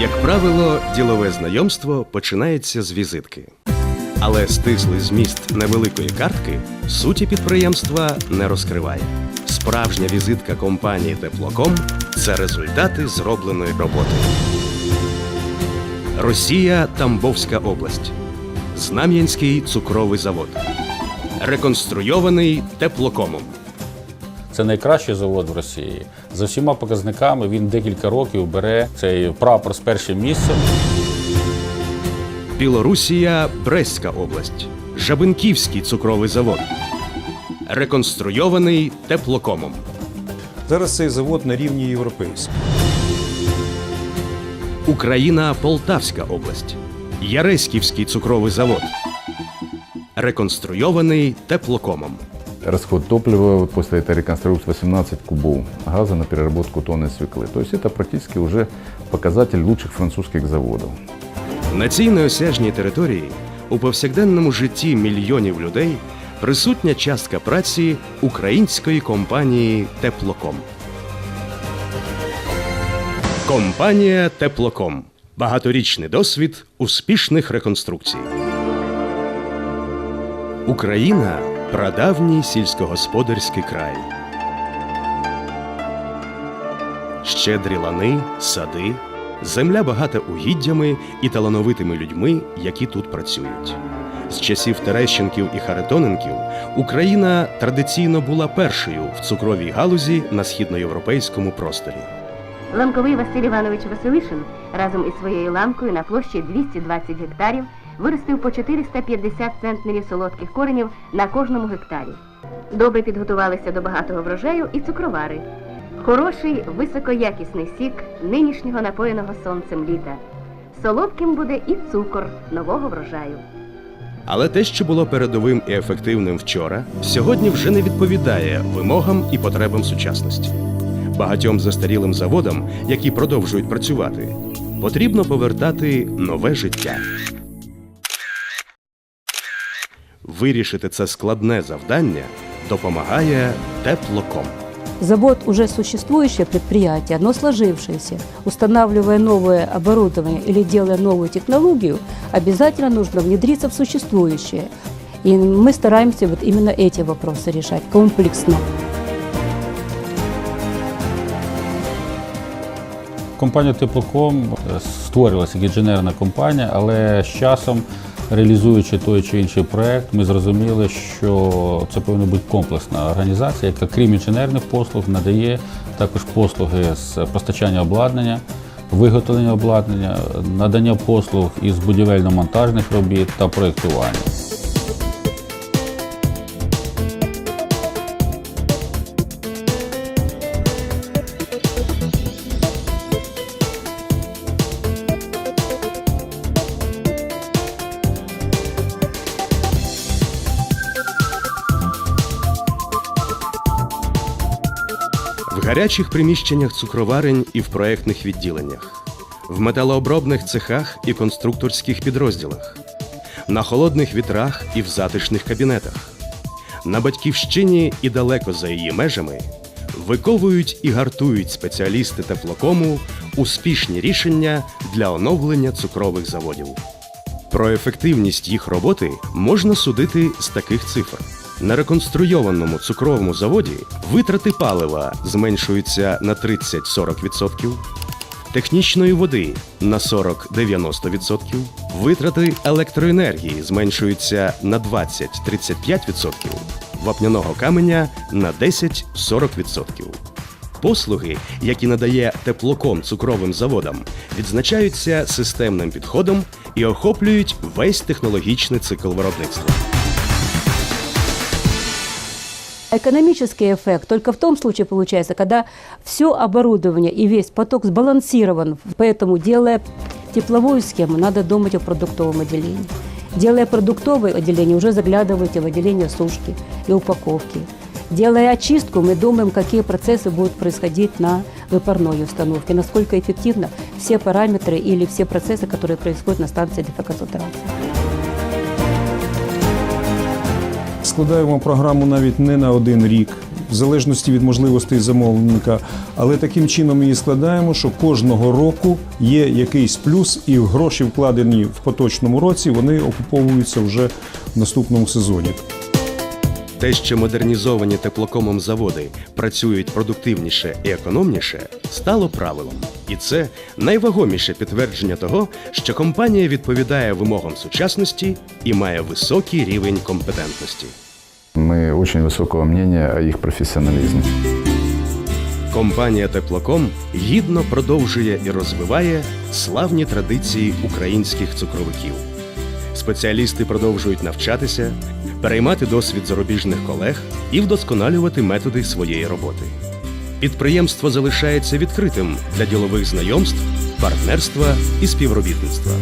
Як правило, ділове знайомство починається з візитки. Але стислий зміст невеликої картки суті підприємства не розкриває. Справжня візитка компанії Теплоком це результати зробленої роботи. Росія Тамбовська область. Знам'янський цукровий завод. Реконструйований теплокомом. Це найкращий завод в Росії. За всіма показниками він декілька років бере цей прапор з першим місцем. Білорусія Брестська область. Жабинківський цукровий завод. Реконструйований теплокомом. Зараз цей завод на рівні європейського. Україна Полтавська область. Яреськівський цукровий завод. Реконструйований теплокомом. Расход топлива вот после этой реконструкции 18 кубов газа на переработку тонны свеклы. То есть это практически уже показатель лучших французских заводов. На цій неосяжній території у повсякденному житті мільйонів людей присутня частка праці української компанії Теплоком. Компанія Теплоком. Багаторічний досвід успішних реконструкцій. Україна прадавній сільськогосподарський край. Щедрі лани, сади, земля багата угіддями і талановитими людьми, які тут працюють. З часів Терещенків і Харитоненків Україна традиційно була першою в цукровій галузі на східноєвропейському просторі. Ламковий Василь Іванович Василишин разом із своєю ламкою на площі 220 гектарів виростив по 450 центнерів солодких коренів на кожному гектарі. Добре підготувалися до багатого врожаю і цукровари. Хороший високоякісний сік нинішнього напоєного сонцем літа. Солодким буде і цукор нового врожаю. Але те, що було передовим і ефективним вчора, сьогодні вже не відповідає вимогам і потребам сучасності. Багатьом застарілим заводам, які продовжують працювати, потрібно повертати нове життя Вирішити це складне завдання допомагає теплоком. Завод уже существующее предприятие, но сложившееся. Устанавливая новое оборудование или делая новую технологию, обязательно нужно внедриться в существующее. И мы стараемся вот именно эти вопросы решать комплексно. Компанія Теплоком е, створилася як інженерна компанія, але з часом, реалізуючи той чи інший проект, ми зрозуміли, що це повинна бути комплексна організація, яка крім інженерних послуг надає також послуги з постачання обладнання, виготовлення обладнання, надання послуг із будівельно-монтажних робіт та проєктування. Гарячих приміщеннях цукроварень і в проектних відділеннях, в металообробних цехах і конструкторських підрозділах, на холодних вітрах і в затишних кабінетах, на батьківщині і далеко за її межами виковують і гартують спеціалісти теплокому успішні рішення для оновлення цукрових заводів. Про ефективність їх роботи можна судити з таких цифр. На реконструйованому цукровому заводі витрати палива зменшуються на 30-40%, технічної води на 40-90%, витрати електроенергії зменшуються на 20-35%, вапняного каменя на 10-40%. Послуги, які надає теплоком цукровим заводам, відзначаються системним підходом і охоплюють весь технологічний цикл виробництва. Экономический эффект только в том случае получается, когда все оборудование и весь поток сбалансирован. Поэтому, делая тепловую схему, надо думать о продуктовом отделении. Делая продуктовое отделение, уже заглядывайте в отделение сушки и упаковки. Делая очистку, мы думаем, какие процессы будут происходить на выпарной установке, насколько эффективно все параметры или все процессы, которые происходят на станции дефеконцентрации. Складаємо програму навіть не на один рік, в залежності від можливостей замовника. Але таким чином її складаємо, що кожного року є якийсь плюс, і гроші, вкладені в поточному році, вони окуповуються вже в наступному сезоні. Те, що модернізовані теплокомом заводи працюють продуктивніше і економніше, стало правилом. І це найвагоміше підтвердження того, що компанія відповідає вимогам сучасності і має високий рівень компетентності. Мы очень высокого мнения о их профессионализме. Компанія Теплоком гідно продовжує і розвиває славні традиції українських цукровиків. Спеціалісти продовжують навчатися, переймати досвід зарубіжних колег і вдосконалювати методи своєї роботи. Підприємство залишається відкритим для ділових знайомств, партнерства і співробітництва.